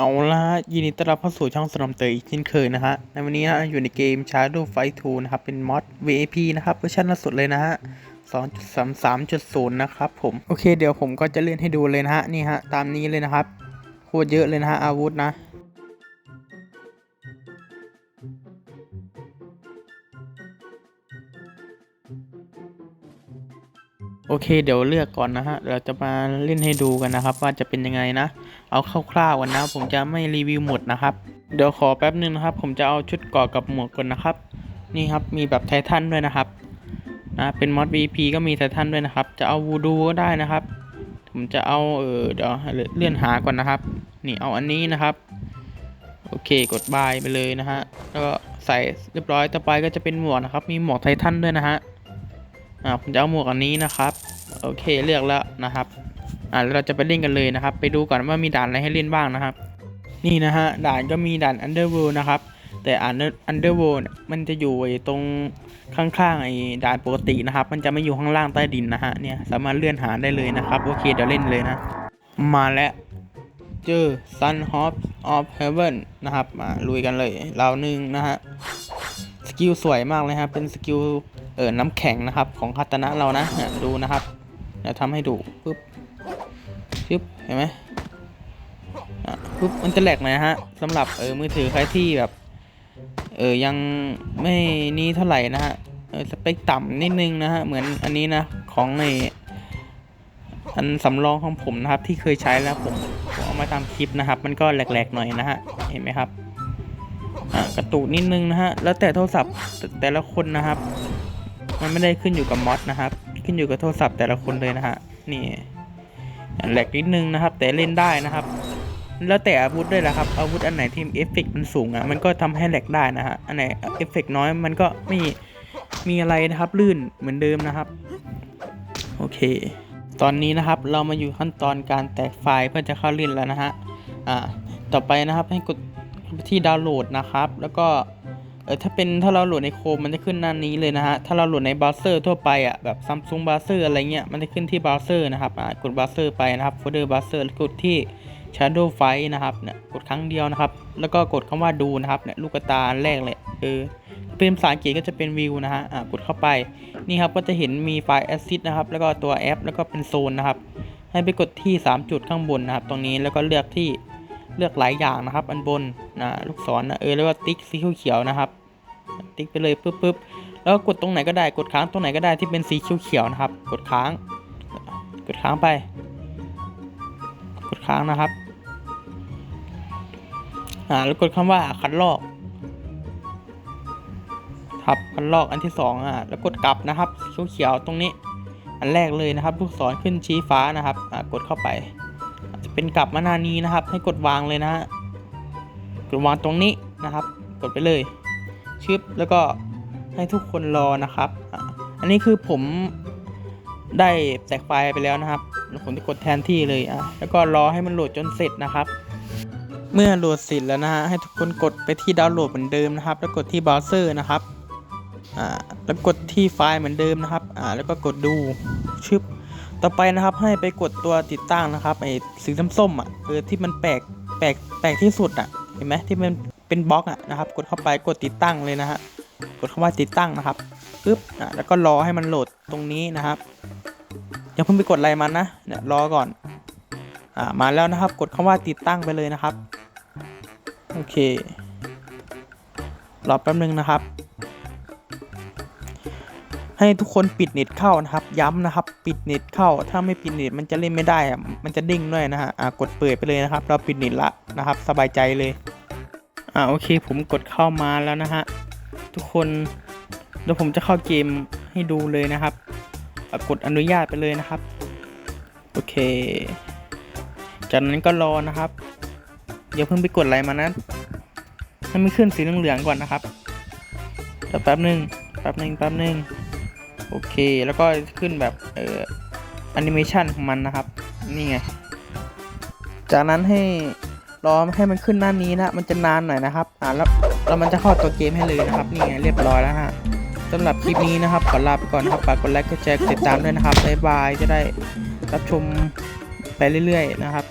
เอาละยินดีต้อนรับเข้าสู่ช่องสนอมเตยอีกเช่นเคยนะฮะ ในวันนี้นะอยู่ในเกม Shadow Fight 2 นะครับ เป็นมอด VAP นะครับเวอร์ชันล่าสุดเลยนะฮะ 2.33.0 นะครับผม โอเคเดี๋ยวผมก็จะเล่นให้ดูเลยนะฮะ นี่ฮะ ตามนี้เลยนะครับ โคตรเยอะเลยนะฮะ อาวุธนะ โอเคเดี๋ยวเลือกก่อนนะฮะ เราจะมาเล่นให้ดูกันนะครับ ว่าจะเป็นยังไงนะ เอาคร่าวๆกันนะ ผมจะไม่รีวิวหมดนะครับ เดี๋ยวขอแป๊บนึงนะครับ ผมจะเอาชุดเกราะกับหมวกก่อนนะครับ นี่ครับมีแบบไททันด้วยนะครับนะเป็นมอด VP ก็มีไททันด้วยนะครับ จะเอาวูดูก็ได้นะครับ ผมจะเอาเออเดี๋ยวเลื่อนหาก่อนนะครับ นี่เอาอันนี้นะครับ โอเคกดบายไปเลยนะฮะ แล้วก็ใส่เรียบร้อยต่อไปก็จะเป็นหมวกนะครับ มีหมวกไททันด้วยนะฮะ อ่าผมจะเอาหมวกอันนี้นะครับ โอเคเลือกแล้วนะครับ อ่าเราจะไปเล่นกันเลยนะครับ ไปดูก่อนว่ามีด่านอะไรให้เล่นบ้างนะครับ นี่นะฮะด่านก็มีด่าน Underworld นะครับแต่ Under Underworld เนี่ยมันจะอยู่ตรงข้างๆไอ้ด่านปกตินะครับ มันจะไม่อยู่ข้างล่างใต้ดินนะฮะเนี่ยสามารถเลื่อนหาได้เลยนะครับ โอเคเดี๋ยวเล่นเลยนะ มาแล้วเจอ Sun Hop of Heaven นะครับมาลุยกันเลยเราหนึ่งนะฮะสกิลสวยมากเลยครับเป็นสกิล เออน้ำแข็งนะครับของคาตนะเรานะเนี่ยดูนะครับเดี๋ยวทำให้ดูปุ๊บปึ๊บเห็นไหมปุ๊บมันจะแหลกหน่อยนะฮะสำหรับเออมือถือใครที่แบบเออยังไม่นี่เท่าไหร่นะฮะเออสเปคต่ำนิดนึงนะฮะเหมือนอันนี้นะของในอันสำรองของผมนะครับที่เคยใช้แล้วผมผมเอามาทำคลิปนะครับ มันก็แหลกๆหน่อยนะฮะเห็นไหมครับอะกระตุกนิดนึงนะฮะแล้วแต่โทรศัพท์แต่ละคนนะครับ มันไม่ได้ขึ้นอยู่กับมอดนะครับ ขึ้นอยู่กับโทรศัพท์แต่ละคนเลยนะฮะ นี่แหลกนิดนึงนะครับ แต่เล่นได้นะครับ แล้วแต่อาวุธด้วยแหละครับ อาวุธอันไหนที่เอฟเฟกมันสูงอะ มันก็ทำให้แหลกได้นะฮะ อันไหนเอฟเฟกน้อยมันก็ไม่มีอะไรนะครับ ลื่นเหมือนเดิมนะครับ โอเค ตอนนี้นะครับ เรามาอยู่ขั้นตอนการแตกไฟล์เพื่อจะเข้าเล่นแล้วนะฮะ อ่า ต่อไปนะครับให้กดที่ดาวน์โหลดนะครับ แล้วก็ เออถ้าเป็นถ้าเราโหลดในโคมมันจะขึ้นหน้านี้เลยนะฮะ ถ้าเราโหลดในเบราว์เซอร์ทั่วไปอะแบบ Samsung Browser อะไรเงี้ยมันจะขึ้นที่เบราว์เซอร์นะครับอ่ากดเบราว์เซอร์ไปนะครับโฟลเดอร์เบราว์เซอร์กดที่ Shadow Fight นะครับเนี่ยกดครั้งเดียวนะครับ แล้วก็กดคำว่าดูนะครับเนี่ยลูกตาอันแรกเลยเออเป็นภาษาอังกฤษก็จะเป็นวิวนะฮะอ่ากดเข้าไปนี่ครับก็จะเห็นมีไฟล์ Assist นะครับแล้วก็ตัวแอป แล้วก็เป็นโซนนะครับให้ไปกดที่ 3 จุดข้างบนนะครับ ตรงนี้แล้วก็เลือกที่เลือกหลายอย่างนะครับ อันบนนะลูกศรนะเออแล้วก็ติ๊กสีเขียวนะครับ ติ๊กไปเลยปุ๊บปุ๊บแล้วกดตรงไหนก็ได้กดค้างตรงไหนก็ได้ที่เป็นสีเขียวๆนะครับ กดค้าง กดค้างไป กดค้างนะครับอ่าแล้วกดคำว่าคัดลอกครับคัดลอกอันที่สองอะแล้วกดกลับนะครับสีเขียวตรงนี้ อันแรกเลยนะครับลูกศรขึ้นชี้ฟ้านะครับอ่ากดเข้าไป จะเป็นกลับมาหน้านี้นะครับ ให้กดวางเลยนะฮะกดวางตรงนี้นะครับ กดไปเลย ชึบแล้วก็ให้ทุกคนรอนะครับอะอันนี้คือผมได้แตกไฟล์ไปแล้วนะครับแล้วผมจะกดแทนที่เลยอะแล้วก็รอให้มันโหลดจนเสร็จนะครับ เมื่อโหลดเสร็จแล้วนะฮะให้ทุกคนกดไปที่ดาวน์โหลดเหมือนเดิมนะครับ แล้วกดที่เบราว์เซอร์นะครับอ่าแล้วกดที่ไฟล์เหมือนเดิมนะครับอ่าแล้วก็กดดูชึบต่อไปนะครับให้ไปกดตัวติดตั้งนะครับไอ้สีส้มๆอะเออที่มันแปลกแปลกแปลกที่สุดอะเห็นไหมที่มัน เป็นบล็อกนะครับ กดเข้าไปกดติดตั้งเลยนะฮะกดคำว่าติดตั้งนะครับปึ๊บอะแล้วก็รอให้มันโหลดตรงนี้นะครับอย่าเพิ่งไปกดอะไรมันนะเนี่ยรอก่อนอ่ามาแล้วนะครับ กดคำว่าติดตั้งไปเลยนะครับโอเครอแป๊บนึงนะครับ ให้ทุกคนปิดเน็ตเข้านะครับ ย้ำนะครับ ปิดเน็ตเข้า ถ้าไม่ปิดเน็ตมันจะเล่นไม่ได้มันจะเด้งด้วยนะฮะอ่ากดเปิดไปเลยนะครับ เราปิดเน็ตละนะครับ สบายใจเลย อ่าโอเคผมกดเข้ามาแล้วนะฮะ ทุกคนเดี๋ยวผมจะเข้าเกมให้ดูเลยนะครับ กดอนุญาตไปเลยนะครับ โอเค จากนั้นก็รอนะครับอย่าเพิ่งไปกดอะไรมานะให้มันขึ้นสีเหลืองๆก่อนนะครับเดี๋ยวแป๊บหนึ่งแป๊บหนึ่งแป๊บหนึ่งโอเค แล้วก็ขึ้นแบบเอ่อแอนิเมชันของมันนะครับ นี่ไง จากนั้นให้ รอให้มันขึ้นหน้านี้นะมันจะนานหน่อยนะครับอ่าแล้วแล้วมันจะเข้าตัวเกมให้เลยนะครับนี่ไงเรียบร้อยแล้วฮะสำหรับคลิปนี้นะครับขอลาไปก่อนนะครับฝากกดไลค์กดแชร์กดติดตามด้วยนะครับบ๊ายบายจะได้รับชมไปเรื่อยๆนะครับ